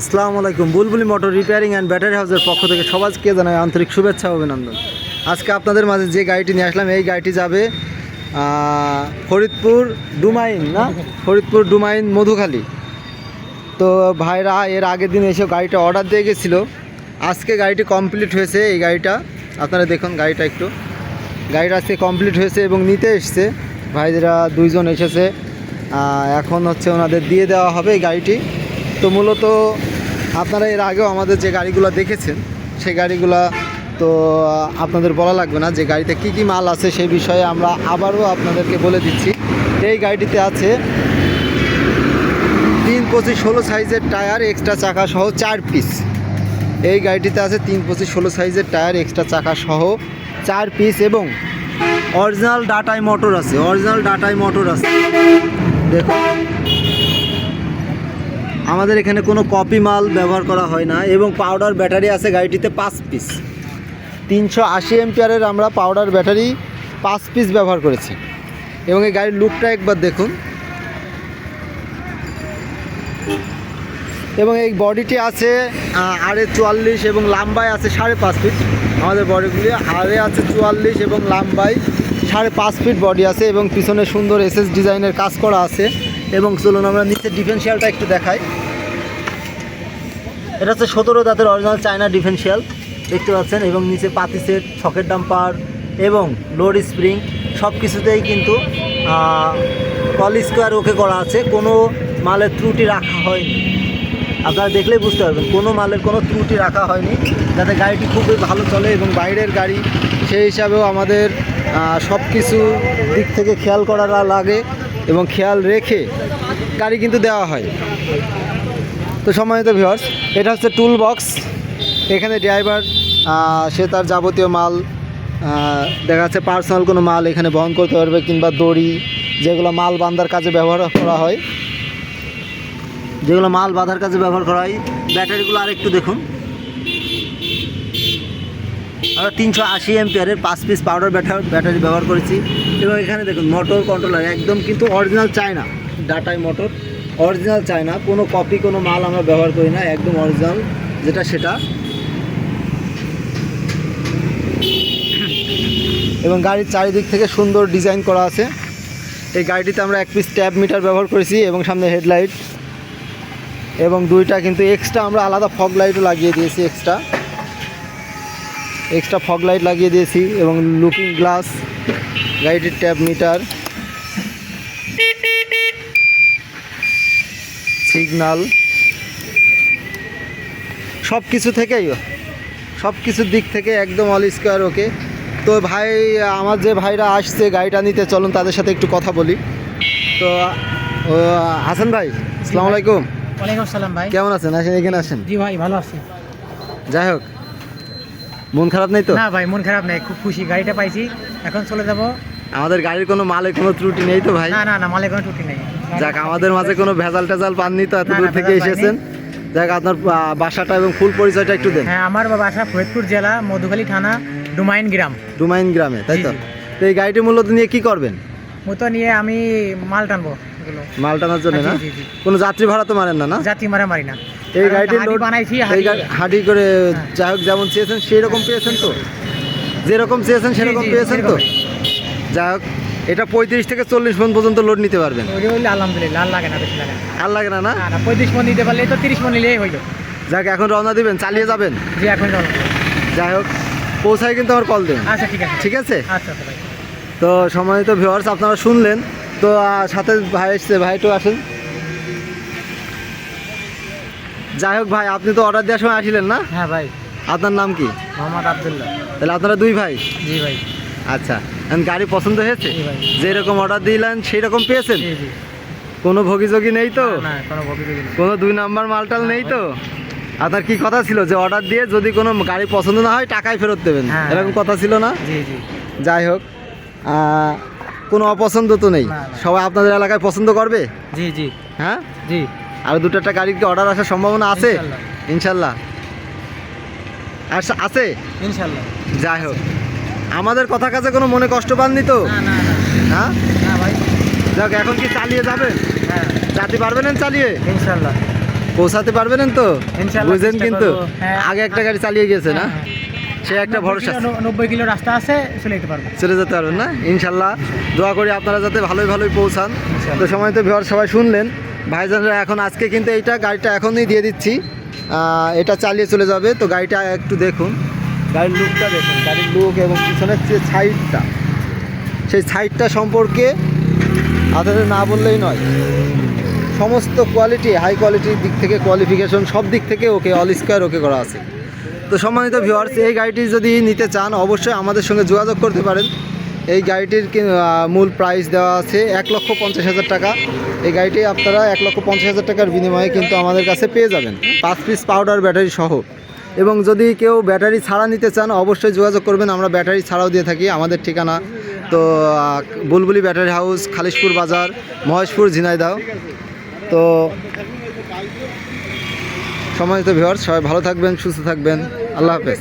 আসসালামু আলাইকুম। বুলবুলি মোটর রিপেয়ারিং অ্যান্ড ব্যাটারি হাউসের পক্ষ থেকে সবাইকে জানাই আন্তরিক শুভেচ্ছা অভিনন্দন। আজকে আপনাদের মাঝে যে গাড়িটি নিয়ে আসলাম, এই গাড়িটি যাবে ফরিদপুর ডুমাইন, না? ফরিদপুর ডুমাইন মধুখালী। তো ভাইরা, এর আগের দিন এসে গাড়িটা অর্ডার দিয়ে গেছিল। আজকে গাড়িটি কমপ্লিট হয়েছে এই গাড়িটা। আপনারা দেখুন গাড়িটা একটু। গাড়িটা আজকে কমপ্লিট হয়েছে এবং নিতে এসছে। ভাইদেরা দুইজন এসেছে। এখন হচ্ছে ওনাদের দিয়ে দেওয়া হবে এই গাড়িটি। তো মূলত আপনারা এর আগেও আমাদের যে গাড়িগুলো দেখেছেন, সেই গাড়িগুলা তো আপনাদের বলা লাগবে না যে গাড়িতে কি কি মাল আছে সেই বিষয়ে আমরা আবারও আপনাদেরকে বলে দিচ্ছি। এই গাড়িটিতে আছে তিন পঁচিশ ষোলো সাইজের টায়ার এক্সট্রা চাকা সহ চার পিস এই গাড়িটিতে আছে তিন পঁচিশ ষোলো সাইজের টায়ার এক্সট্রা চাকা সহ চার পিস এবং অরিজিনাল ডাটাই মোটর আছে অরিজিনাল ডাটাই মোটর আছে। দেখুন। আমাদের এখানে কোনো কপি মাল ব্যবহার করা হয় না এবং পাউডার ব্যাটারি আছে গাড়িটিতে পাঁচ পিস। তিনশো আশি এমপিয়ারের আমরা পাউডার ব্যাটারি পাঁচ পিস ব্যবহার করেছি। এবং এই গাড়ির লুকটা একবার দেখুন। এবং এই বডিটি আছে আড়ে চুয়াল্লিশ এবং লাম্বায় আছে সাড়ে পাঁচ ফিট। আমাদের বডিগুলি আড়ে আছে চুয়াল্লিশ এবং লাম্বায় সাড়ে পাঁচ ফিট বডি আছে এবং পিছনে সুন্দর এসএস ডিজাইনের কাজ করা আছে। এবং চলুন আমরা নিচে ডিফেন্সিয়ালটা একটু দেখাই। এটা হচ্ছে সতেরো দাঁতের অরিজিনাল চায়না ডিফেন্সিয়াল দেখতে পাচ্ছেন, এবং নিচে পাতি সেট ছকের ডাম্পার, এবং লোড স্প্রিং সব কিছুতেই কিন্তু কল স্কোয়ার ওকে করা আছে। কোনো মালের ত্রুটি রাখা হয়নি। আপনারা দেখলেই বুঝতে পারবেন, কোনো মালের কোনো ত্রুটি রাখা হয়নি। যাতে গাড়িটি খুবই ভালো চলে এবং বাইরের গাড়ি, সেই হিসাবেও আমাদের সব কিছু দিক থেকে খেয়াল করা লাগে। এবং খেয়াল রেখে গাড়ি কিন্তু দেওয়া হয়। তো সম্মানিত ভিউয়ার্স এটা হচ্ছে টুল বক্স এখানে ড্রাইভার সে তার যাবতীয় মাল দেখা যাচ্ছে পার্সোনাল কোনো মাল এখানে বহন করতে পারবে কিংবা দড়ি, যেগুলো মাল বান্ধার কাজে ব্যবহার করা হয়। যেগুলো মাল বাঁধার কাজে ব্যবহার করা হয়। ব্যাটারিগুলো আরেকটু দেখুন। তিনশো আশি এমপিয়ারের পাঁচ পিস পাউডার ব্যাটার ব্যাটারি ব্যবহার করেছি। এবং এখানে দেখুন মোটর কন্ট্রোলার একদম কিন্তু অরিজিনাল চায়না ডাটাই মোটর অরিজিনাল চায়না কোনো কপি কোনো মাল আমরা ব্যবহার করি না, একদম অরিজিনাল যেটা সেটা। এবং গাড়ির চারিদিক থেকে সুন্দর ডিজাইন করা আছে। এই গাড়িটিতে আমরা এক পিস ট্যাব মিটার ব্যবহার করেছি এবং সামনে হেডলাইট এবং দুইটা কিন্তু এক্সট্রা আমরা আলাদা ফগ লাইটও লাগিয়ে দিয়েছি এক্সট্রা এক্সট্রা ফগ লাইট লাগিয়ে দিয়েছি এবং লুকিং গ্লাস গাড়িটির ট্যাব মিটার সিগনাল সব কিছু থেকেই সব কিছুর দিক থেকে একদম অল স্কোয়ার ওকে তো ভাই আমার যে ভাইরা আসছে গাড়িটা নিতে চলুন তাদের সাথে একটু কথা বলি। তো হাসান ভাই আসসালামু আলাইকুম। ওয়ালাইকুম আসসালাম ভাই। কেমন আছেন? আসেন এখানে আসেন। জি ভাই ভালো আছি। যাই হোক মন খারাপ নেই তো? না ভাই মন খারাপ নেই খুব খুশি গাড়িটা পাইছি এখন চলে যাব। আমাদের গাড়ির কোনো মালে কোনো ত্রুটি নেই তো ভাই? না না না মালে কোনো টুটি নেই। যাক আমাদের মাঝে কোনো ভেজাল টেজাল পাননি তো এত দূর থেকে এসেছেন। যাক আপনার বাসাটা এবং ফুল পরিচয়টা একটু দেন। হ্যাঁ আমার বাসা ফরিদপুর জেলা মধুখালী থানা ডুমাইন গ্রাম। ডুমাইন গ্রামে তাই তো? তো এই গাড়িটি মূলত নিয়ে কি করবেন? মতো নিয়ে আমি মাল টানবো মাল টানার জন্য না? জি, জি। কোনো যাত্রী ভাড়া তো মারেন না না? যাত্রী মারা মারি না। এই গাড়িটির লোড বানাইছি এই হাঁটি করে হ্যাঁ। যাই হোক যেমন চেয়েছেন সেই রকম পেয়েছেন তো? যেরকম চেয়েছেন সেরকম পেয়েছেন তো। যাই হোক এটা পঁয়ত্রিশ থেকে চল্লিশ মন পর্যন্ত লোড নিতে পারবেন। আলহামদুলিল্লাহ আর লাগে না বেশি লাগে না। আর লাগে না না? না, না পঁয়ত্রিশ মন দিতে পারলে তো তিরিশ মন নিলেই হইল যাক এখন রওনা দিবেন চালিয়ে যাবেন? জি এখন যাই হোক পৌঁছায় কিন্তু আমার কল দেবেন আচ্ছা ঠিক আছে। ঠিক আছে? আচ্ছা আচ্ছা তো সম্মানিত ভিউয়ার্স আপনারা শুনলেন। তো সাথে ভাই এসছে ভাই একটু আসেন। যাই হোক ভাই আপনি তো অর্ডার দেওয়ার সময় আসিলেন না? হ্যাঁ ভাই। আপনার নাম কি? মোহাম্মদ আবদুল্লাহ। তাহলে আপনারা দুই ভাই? জি ভাই। আচ্ছা এখন গাড়ি পছন্দ হয়েছে? যেরকম অর্ডার দিলেন সেই রকম পেয়েছেন কোনো ভোগিযোগী নেই তো? কোনো দুই নাম্বার মালটাল নেই তো? আপনার কি কথা ছিল যে অর্ডার দিয়ে যদি কোনো গাড়ি পছন্দ না হয় টাকাই ফেরত দেবেন? হ্যাঁ। এরকম কথা ছিল না? যাই হোক কোনো অপছন্দ তো নেই। সবাই আপনাদের এলাকায় পছন্দ করবে? জি জি। হ্যাঁ? জি। আর দুটো একটা গাড়ির কি অর্ডার আসার সম্ভাবনা আছে? ইনশাল্লাহ। আস- আছে? ইনশাল্লাহ। যাই হোক। আমাদের কথা কাছে কোনো মনে কষ্ট পাননি তো? না না না। হ্যাঁ? যাক এখন কি চালিয়ে যাবেন? হ্যাঁ। যাতে পারবেন না চালিয়ে? ইনশাল্লাহ। পৌঁছাতে পারবেন তো? বুঝেন কিন্তু। হ্যাঁ। আগে একটা গাড়ি চালিয়ে গেছে না? হ্যাঁ, সে একটা ভরসা। নব্বই কিলো রাস্তা আছে চলে যেতে পারব। চলে যেতে পারবেন না? ইনশাল্লাহ। দোয়া করি আপনারা যাতে ভালোই ভালোই পৌঁছান। তো সময় তো ভিওর সবাই শুনলেন। ভাইজানরা এখন আজকে কিন্তু এইটা গাড়িটা এখনই দিয়ে দিচ্ছি। এটা চালিয়ে চলে যাবে, তো গাড়িটা একটু দেখুন। গাড়ির লুকটা দেখুন, গাড়ির লুক এবং পিছনের যে সাইডটা সেই সাইডটা সম্পর্কে আপনাদের না বললেই নয়। সমস্ত কোয়ালিটি হাই কোয়ালিটির দিক থেকে কোয়ালিফিকেশন সব দিক থেকে ওকে অল স্কোয়ার ওকে করা আছে। তো সম্মানিত ভিউয়ার্স এই গাড়িটি যদি নিতে চান, অবশ্যই আমাদের সঙ্গে যোগাযোগ করতে পারেন। এই গাড়িটির মূল প্রাইস দেওয়া আছে এক লক্ষ পঞ্চাশ হাজার টাকা। এই গাড়িটি আপনারা এক লক্ষ পঞ্চাশ হাজার টাকার বিনিময়ে কিন্তু আমাদের কাছে পেয়ে যাবেন। পাঁচ পিস পাউডার ব্যাটারি সহ। এবং যদি কেউ ব্যাটারি ছাড়া নিতে চান, অবশ্যই যোগাযোগ করবেন। আমরা ব্যাটারি ছাড়াও দিয়ে থাকি আমাদের ঠিকানা। তো বুলবুলি ব্যাটারি হাউস খালিশপুর বাজার, মহেশপুর, ঝিনাইদহ। তো, সম্মানিত ভিউয়ার্স সবাই ভালো থাকবেন, সুস্থ থাকবেন। আল্লাহ হাফেজ।